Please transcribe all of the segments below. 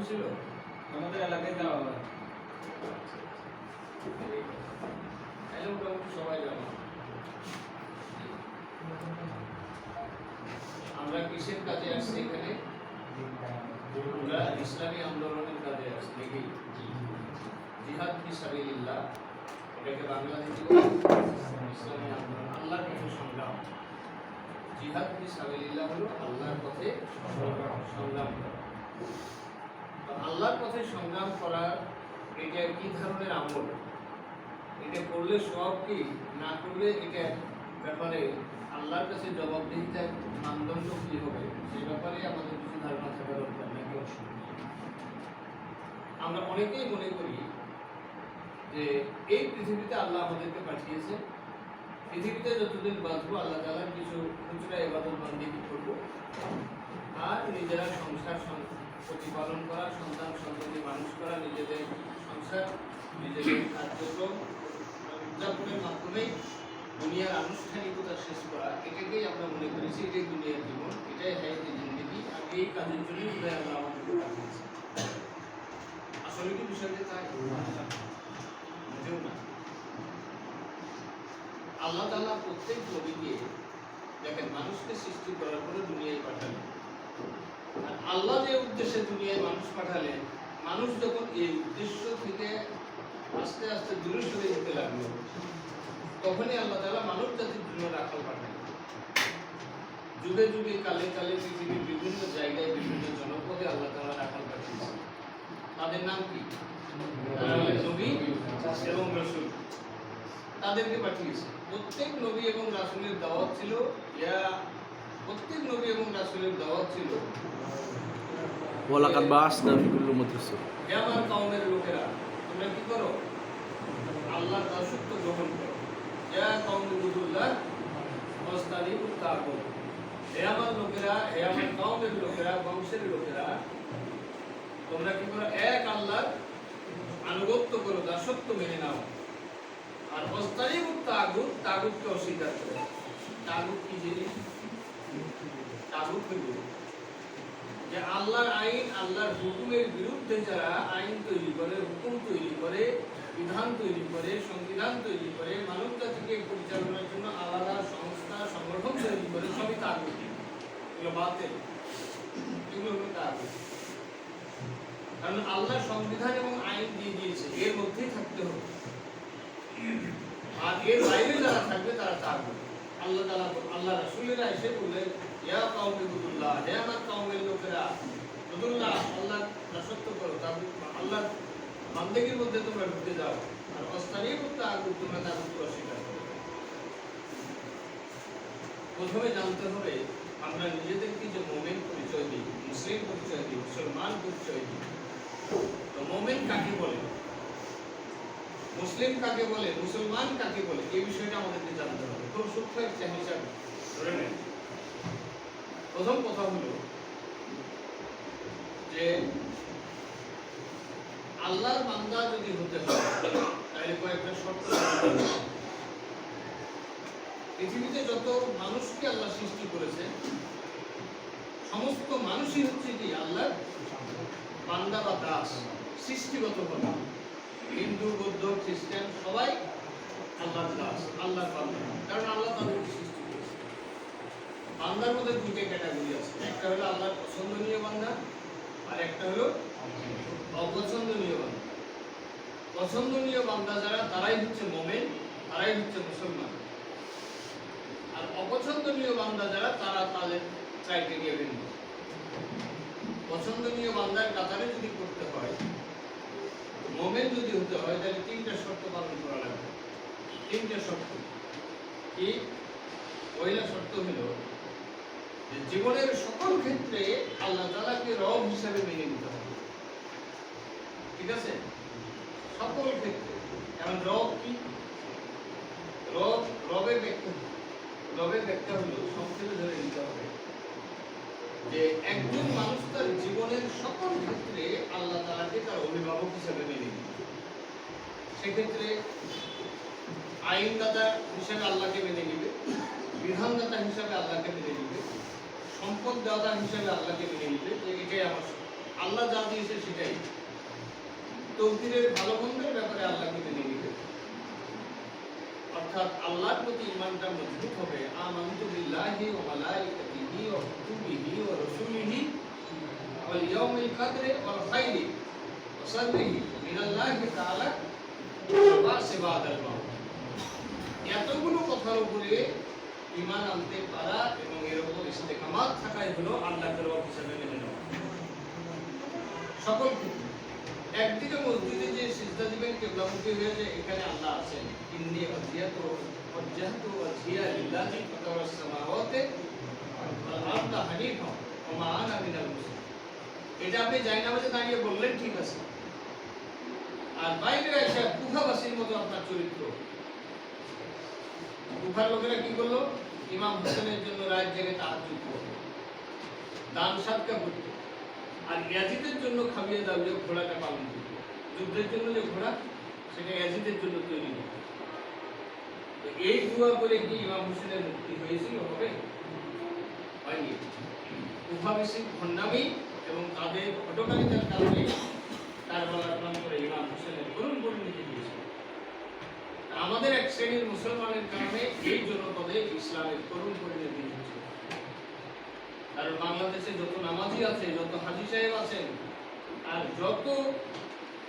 হয়েছিল আমাদের এলাকায় যাওয়া হয়। সবাই জানো। আমরা কিসের কাজে আসছি এখানে? আমরা ইসলামী আন্দোলনের কাজে আসছি দেখি জিহাদ ফি সাবিলিল্লাহ, এটাকে বাংলাদেশে বলে। ইসলামী আন্দোলন, আল্লাহর পথে সংগ্রাম। জিহাদ ফি সাবিলিল্লাহ হলো আল্লাহর পথে সংগ্রাম করা। আল্লাহর পথে সংগ্রাম করার এটা কি ধরনের আমল? এটা করলে সব কি? না করলে এটা ব্যাপারে আল্লাহর কাছে জবাবদিহিতার মানদণ্ড কি হবে? সেই ব্যাপারে আমাদের কিছু ধারণা থাকা দরকার, নাকি? আমরা অনেকেই মনে করি যে এই পৃথিবীতে আল্লাহ আমাদেরকে পাঠিয়েছে। পৃথিবীতে যতদিন বাঁচবো, আল্লাহ তালার কিছু খুচরা এবাদত বান্দিকে করব? আর নিজেরা সংসার সং- প্রতিপালন করা, সন্তান সন্ততি মানুষ করা, নিজেদের সংসার, নিজেদের কার্যক্রম উদযাপনের মাধ্যমেই দুনিয়ার আনুষ্ঠানিকতা শেষ করা। এটাকেই আমরা মনে করেছি এটাই দুনিয়ার জীবন। এটাই হায়াতি জিন্দিগি। আর এই কাজের জন্যই বোধহয় আল্লাহ আমাদেরকে পাঠিয়েছে আসলে কি বিষয়টা তাই? মোটেও না। আল্লাহ তাআলা প্রত্যেক নবীকে দেখেন, মানুষকে সৃষ্টি করার পরে দুনিয়ায় পাঠালেন। আল্লাহ যে উদ্দেশ্যে দুনিয়ায় মানুষ পাঠালেন, মানুষ যখন এই উদ্দেশ্য থেকে আস্তে আস্তে দূরে সরে যেতে লাগল, তখনই আল্লাহ তাআলা মানব জাতির জন্য রাখাল পাঠালেন। যুগে যুগে, কালে কালে পৃথিবীর বিভিন্ন জায়গায় বিভিন্ন জনপদে আল্লাহ তাআলা রাখাল পাঠিয়েছেন। তাদের নাম কি? নবী এবং রসুল। তাদেরকে পাঠিয়েছে প্রত্যেক নবী এবং রাসূলের দাওয়াত ছিল, ইয়া প্রত্যেক নবী এবং রাসূলের দাওয়াত ছিল। ওয়ালাকাদ বাসনা ফি কুল্লি উম্মাতির হে আমার কওমের লোকেরা তোমরা কি করো? আল্লাহর দাসত্ব গ্রহণ করো। ইয়া কওমি বুদুল্লাহ ওয়াস্তারিবু তাগুত হে আমার লোকেরা হে আমার কওমের লোকেরা বংশের লোকেরা তোমরা কি করো? এক আল্লাহর আনুগত্য করো দাসত্ব মেনে নাও। আর ওয়াস্তারিবু তাগুত তাগুতকে অস্বীকার করো। তাগুত কি জিনিস? যে আল্লাহর আইন, আল্লাহর হুকুমের বিরুদ্ধে যারা আইন তৈরি করে, হুকুম তৈরি করে, বিধান তৈরি করে, সংবিধান তৈরি করে, মানব জাতিকে পরিচালনার জন্য আলাদা সংস্থা, সংগঠন তৈরি করে, সবই তাগুত কারণ আল্লাহ সংবিধান এবং আইন দিয়ে দিয়েছে, এর মধ্যেই থাকতে হবে। আর এর বাইরে যারা থাকবে, তারা তাগুত আল্লাহ তাআলা আল্লাহ রাসূলেরা এসে বললেন ইয়া হে আমার লোকেরা আল্লাহ দাসত্ব করো আল্লাহ মধ্যে তোমরা যাও। আর অস্থানীয় করতে আগুন তোমরা তাগুতকে অস্বীকার করো। প্রথমে জানতে হবে, আমরা নিজেদেরকে যে মোমেন পরিচয় দিই, মুসলিম পরিচয় দিই, মুসলমান পরিচয় দিই, তো মোমেন কাকে বলে? মুসলিম কাকে বলে? মুসলমান কাকে বলে? এই বিষয়টা আমাদেরকে জানতে হবে। খুব সূক্ষ্ম একটা হিসাব ধরে নেন। প্রথম কথা হলো যে আল্লাহর বান্দা যদি হতে হয়, তাহলে কয়েকটা শর্ত পৃথিবীতে যত মানুষকে আল্লাহ সৃষ্টি করেছে, সমস্ত মানুষই হচ্ছে কি আল্লাহর বান্দা বা দাস, সৃষ্টিগত ভাবে হিন্দু, বৌদ্ধ, খ্রিস্টান, সবাই আল্লাহর দাস, আল্লাহর বান্দা। কারণ আল্লাহ করেছে বান্দার মধ্যে দুইটা ক্যাটাগরি আছে। একটা হলো আল্লাহর পছন্দনীয় বান্দা, আর একটা হলো অপছন্দনীয় বান্দা। পছন্দনীয় বান্দা যারা, তারাই হচ্ছে মোমেন, তারাই হচ্ছে মুসলমান। আর অপছন্দনীয় বান্দা যারা, তারা তাদের ক্রাইটেরিয়া ভিন্ন। পছন্দনীয় বান্দার কাতারে যদি করতে হয়, মোমেন যদি হতে হয়, তাহলে তিনটা শর্ত পালন করা লাগবে। তিনটা শর্ত। কি? পয়লা শর্ত হলো জীবনের সকল ক্ষেত্রে আল্লাহ তালাকে রব হিসাবে মেনে নিতে হবে। ঠিক আছে? সকল ক্ষেত্রে। কারণ রব কি? রব, রবের ব্যাখ্যা? রবের ব্যাখ্যা হলো সংক্ষেপে ধরে নিতে হবে যে একজন মানুষ তার জীবনের সকল ক্ষেত্রে আল্লাহ তালাকে তার অভিভাবক হিসাবে মেনে নিবে সেক্ষেত্রে আইনদাতা হিসাবে আল্লাহকে মেনে নিবে, বিধানদাতা হিসাবে আল্লাহকে মেনে নিবে সম্পদ দাতা হিসাবে আল্লাহকে মেনে নিবে যে এটাই আমার আল্লাহ যা দিয়েছে সেটাই। তৌকিরের ভালো মন্দের ব্যাপারে আল্লাহকে মেনে নিবে অর্থাৎ আল্লাহর প্রতি ইমানটা মজবুত হবে। আমানতু বিল্লাহি ওয়া মালাইকাতিহি ওয়া কুতুবিহি ওয়া রাসূলিহি ওয়াল ইয়াউমিল কদরি ওয়াল খাইরি ওয়া মিনাল্লাহি তাআলা ওয়া সিবাদাল এতগুলো কথার উপরে ইমান আনতে পারা এবং এরকম ইস্তেকামাত থাকাই হলো আল্লাহকে রব হিসেবে মেনে নেওয়া। সকল একদিকে মসজিদে যে সিজদা দিবেন হয়ে যে এখানে আল্লাহ আছেন। ইন্নি অজিয়াত এটা আপনি জায়নামাজে দাঁড়িয়ে বললেন, ঠিক আছে। আর বাইরে এসে মতো আপনার চরিত্র। কুফার লোকেরা কি করল? ইমাম হোসেনের জন্য জেগে দান করতো আর ইয়াজিদের জন্য ঘোড়াটা পালন করতো যুদ্ধের জন্য যে ঘোড়া, সেটা ইয়াজিদের জন্য তৈরি এই দুয়া করে কি ইমাম হোসেনের মুক্তি হয়েছিল? হবে? হয়নি। উভাবেশী ভণ্ডামি এবং তাদের ঘটকারিতার কারণে কারবালার প্রান্তরে ইমাম হোসেনের করুণ পরিণতি দিয়েছিল আমাদের এক শ্রেণির মুসলমানের কারণে এই জনপদে ইসলামের করুণ পরিণতি হয়েছে। কারণ বাংলাদেশে যত নামাজি আছে যত হাজি সাহেব আছেন আর যত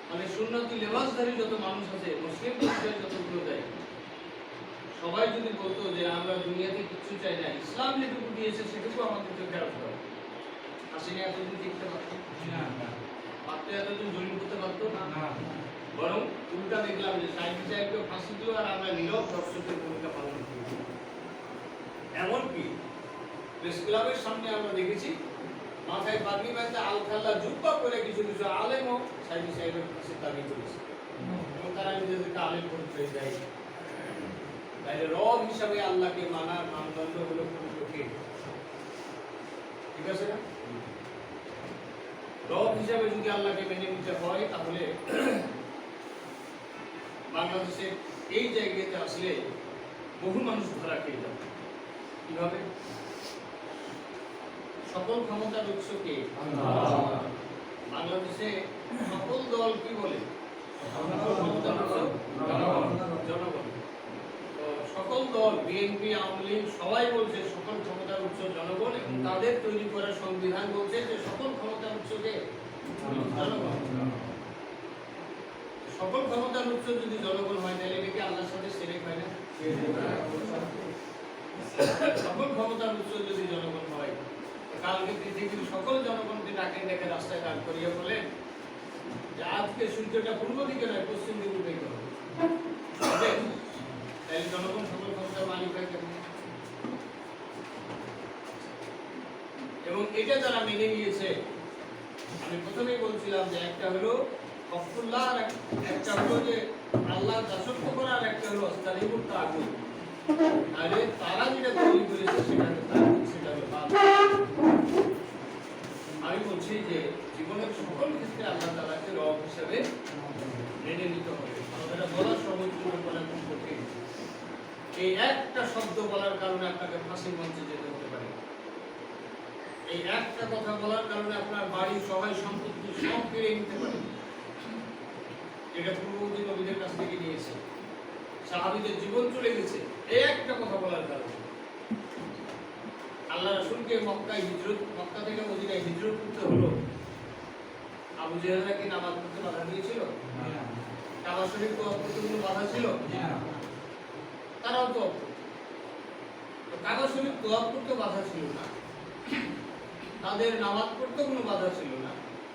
মানে সুন্নতি লেবাসধারী যত মানুষ আছে মুসলিম পরিচয় যতগুলো দেয় সবাই যদি বলতো যে আমরা দুনিয়াতে কিচ্ছু চাই না ইসলাম যেটুকু দিয়েছে সেটুকু আমাদের চোখে আসতে হবে আসেনি এতদিন দেখতে পারতো? পারতো এতদিন জরিম করতে পারতো? না। বরং উল্টা দেখলাম যে সাহিত্য সাহেবকে ফাঁসি দিল আর আমরা নীরব দর্শকের ভূমিকা পালন করি। এমনকি প্রেস ক্লাবের সামনে আমরা দেখেছি, মাথায় পাগড়ি বাঁধতে আল খাল্লা জুব্বা করে কিছু কিছু আলেমও সাহিত্য সাহেবের কাছে দাবি করেছে। এবং তারা নিজেদেরকে আলেম পরিচয় দেয়, তাহলে রব হিসাবে আল্লাহকে মানার মানদণ্ড হলো খুব কঠিন। ঠিক আছে না? রব হিসাবে যদি আল্লাহকে মেনে নিতে হয়, তাহলে বাংলাদেশের এই জায়গাতে আসলে বহু মানুষ ধরা খেয়ে যাবে। কীভাবে? সকল ক্ষমতার উৎস কে? বাংলাদেশে। সকল দল কি বলে? জনগণ। সকল দল, বিএনপি, আওয়ামী লীগ, সবাই বলছে সকল ক্ষমতার উৎস জনগণ এবং তাদের তৈরি করা সংবিধান বলছে যে সকল ক্ষমতার উৎস কে? জনগণ। সকল ক্ষমতার উৎস যদি জনগণ হয়, তাহলে এটা কি আল্লাহর সাথে সেরেক হয় না? সকল ক্ষমতার উৎস যদি জনগণ হয়, কালকে পৃথিবীর সকল জনগণকে ডাকে ডেকে রাস্তায় দাঁড় করিয়ে বলেন যে, আজকে সূর্যটা পূর্ব দিকে নয়, পশ্চিম দিকে উঠে হবে? তাহলে জনগণ সকল ক্ষমতার মালিক হয় কেমন? এবং এটা যারা মেনে নিয়েছে। আমি প্রথমেই বলছিলাম যে একটা হলো একটা হলো যে দাসত্ব একটা হলো অস্তালিমুর তারা যেটা তৈরি করেছে আমি বলছি যে জীবনের সকল ক্ষেত্রে আল্লাহ তালাকে রব হিসেবে মেনে নিতে হবে। বলা সহজ বলা খুব কঠিন। এই একটা শব্দ বলার কারণে আপনাকে ফাঁসির মঞ্চে যেতে হতে পারে। এই একটা কথা বলার কারণে আপনার বাড়ি সবাই সম্পত্তি সব কেড়ে নিতে পারে। যেটা পূর্ববর্তী নবীদের কাছ থেকে নিয়েছে। সাহাবীদের জীবন চলে গেছে এই একটা কথা বলার কারণে। আল্লাহ রসুলকে মক্কায় হিজরত মক্কা থেকে মদিনায় হিজরত করতে হলো। আবু জেহেলরা কি নামাজ পড়তে বাধা দিয়েছিল? কাবা শরীফ তো করতে কোনো বাধা ছিল? তারাও তো কাবা শরীফ তোয়াব করতে বাধা ছিল না। তাদের নামাজ পড়তে কোনো বাধা ছিল না।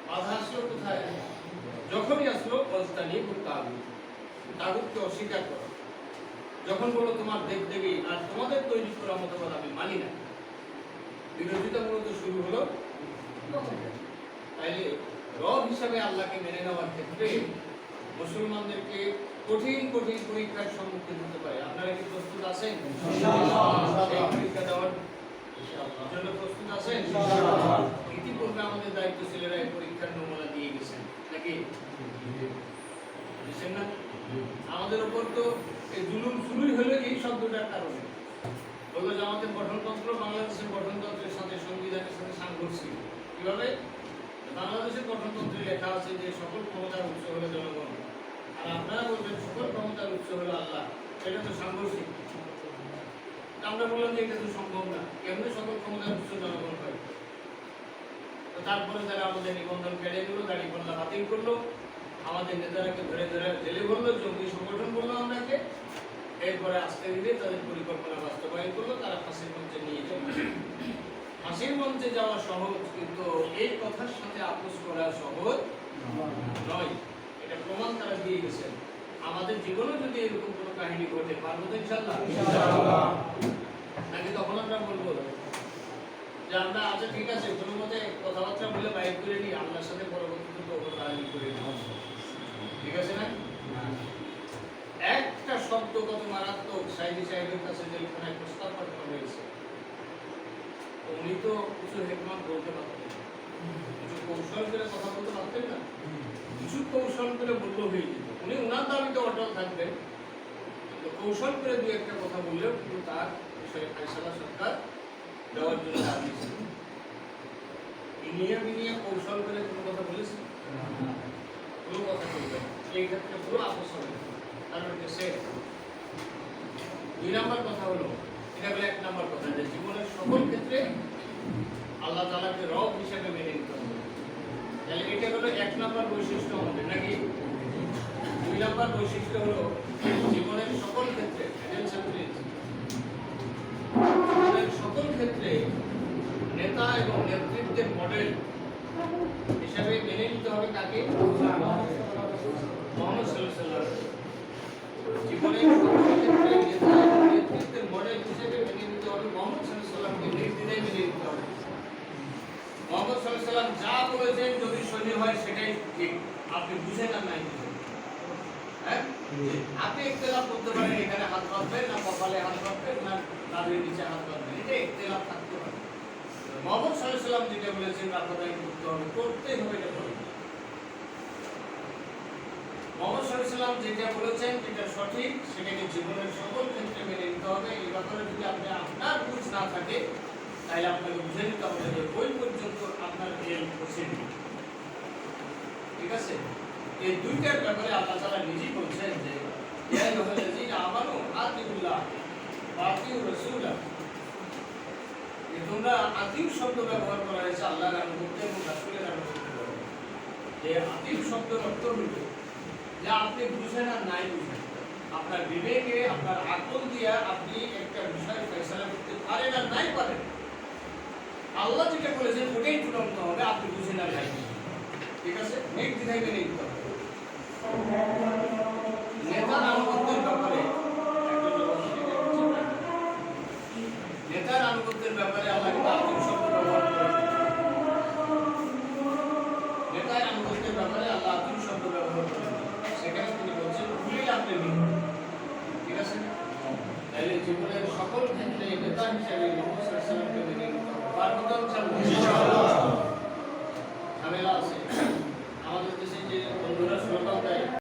বাধা আসলো কোথায়? যখনই আসলো অস্তানি তাগুত তাগুতকে অস্বীকার করো। যখন বলো তোমার দেব দেবী আর তোমাদের তৈরি করা মতবাদ আমি মানি না। বিরোধিতা মূলত শুরু হলো তাইলে রব হিসাবে আল্লাহকে মেনে নেওয়ার ক্ষেত্রে মুসলমানদেরকে কঠিন কঠিন পরীক্ষার সম্মুখীন হতে পারে। আপনারা কি প্রস্তুত আছেন? পরীক্ষা দেওয়ার জন্য প্রস্তুত আছেন? ইতিপূর্বে আমাদের দায়িত্ব ছেলেরা এই পরীক্ষার নমুনা দিয়ে গেছেন। আমাদের উপর তো এই জুলুম শুরুই হলো এই শব্দটার কারণে। বলল যে আমাদের গঠনতন্ত্র বাংলাদেশের গঠনতন্ত্রের সাথে, সংবিধানের সাথে সাংঘর্ষিক। কীভাবে? বাংলাদেশের গঠনতন্ত্রে লেখা আছে যে সকল ক্ষমতার উৎস হলো জনগণ। আর আপনারা বলবেন সকল ক্ষমতার উৎস হলো আল্লাহ। এটা তো সাংঘর্ষিক। আমরা বললাম যে এটা তো সম্ভব না। কেমনি সকল ক্ষমতার উৎস জনগণ হয়? তো তারপরে তারা আমাদের নিবন্ধন কেড়ে নিল গাড়ি পাল্লা বাতিল করল। আমাদের নেতারাকে ধরে ধরে জেলে বলল জঙ্গি সংগঠন বলল আমরাকে। এরপরে আস্তে ধীরে তাদের পরিকল্পনা বাস্তবায়ন করল তারা ফাঁসির মঞ্চে নিয়ে গেল। ফাঁসির মঞ্চে যাওয়া সহজ কিন্তু এই কথার সাথে আপোষ করা সহজ নয়। এটা প্রমাণ তারা দিয়ে গেছেন। আমাদের জীবনে যদি এরকম কোনো কাহিনী ঘটে পারব তো ইনশাল্লাহ নাকি তখন আমরা বলব? যে আমরা আচ্ছা ঠিক আছে, কোনো মতে কথাবার্তা বলে বাইর করে নিই আপনার সাথে পরবর্তীতে করে নিই ঠিক আছে না? একটা শব্দ কত মারাত্মক, সাইদি সাহেবের কাছে জেলখানায় প্রস্তাব পাঠানো হয়েছে। উনি তো কিছু হেকমত বলতে পারতেন কিছু কৌশল করে কথা বলতে পারতেন না। কিছু কৌশল করে বলল হয়ে যেত। উনি ওনার দাবিতে অটল থাকবেন। কৌশল করে দু একটা কথা বললেও কিন্তু তার বিষয়ে ফাইসালা সরকার দেওয়ার জন্য রাজি ছিল ইনিয়ে বিনিয়ে কৌশল করে কোনো কথা বলেছে কোনো কথা বলবেন না। এই ক্ষেত্রে পুরো আপোষ হবে। কারণ এটা সে দুই নম্বর কথা হলো, এটা হলো এক নম্বর কথা, যে জীবনের সকল ক্ষেত্রে আল্লাহ তালাকে রব হিসেবে মেনে নিতে হবে। তাহলে এটা হলো এক নম্বর বৈশিষ্ট্য আমাদের। নাকি দুই নম্বর বৈশিষ্ট্য হলো জীবনের সকল ক্ষেত্রে attention please। জীবনের সকল ক্ষেত্রে নেতা এবং নেতৃত্বের মডেল হিসাবে মেনে নিতে হবে কাকে? মোহাম্মদ যা যদি সহি হয়, সেটাই আপনি বুঝেন আর হ্যাঁ? করতে পারেন, এখানে হাত বাঁধবেন না কপালে হাত বাঁধবেন না, তাদের নিচে হাত বাঁধবেন এটা ইখতিলাফ থাকতে পারে মোহাম্মদ ওয়াসাল্লাম যেটা বলেছেন রাখাদাই করতে হবে, করতেই হবে। মোহাম্মদ ওয়াসাল্লাম যেটা বলেছেন, যেটা সঠিক, সেটাকে জীবনের সকল ক্ষেত্রে মেনে নিতে হবে। এই ব্যাপারে যদি আপনি আপনার বুঝ না থাকে, তাহলে আপনাকে বুঝে নিতে হবে যে ওই পর্যন্ত আপনার এল পৌঁছেনি ঠিক আছে? এই দুইটার ব্যাপারে আল্লাহ তাআলা নিজেই বলছেন যে আইয়ুহাল্লাযীনা আতিউল্লাহ ওয়া আতিউর রাসূলা। তোমরা আতিউ শব্দ ব্যবহার করা হয়েছে, আল্লাহর আনুগত্য এবং রাসূলের যে আতিউ শব্দের অর্থ হলো যা আপনি বুঝেন আর নাই বুঝেন। আপনার বিবেকে, আপনার আকল দিয়া আপনি একটা বিষয় ফেসলা করতে পারেন আর নাই পারেন। আল্লাহ যেটা বলেছেন ওটাই চূড়ান্ত হবে, আপনি বুঝেন আর নাই ঠিক আছে? নির্দ্বিধায় মেনে নিতে হবে নেতার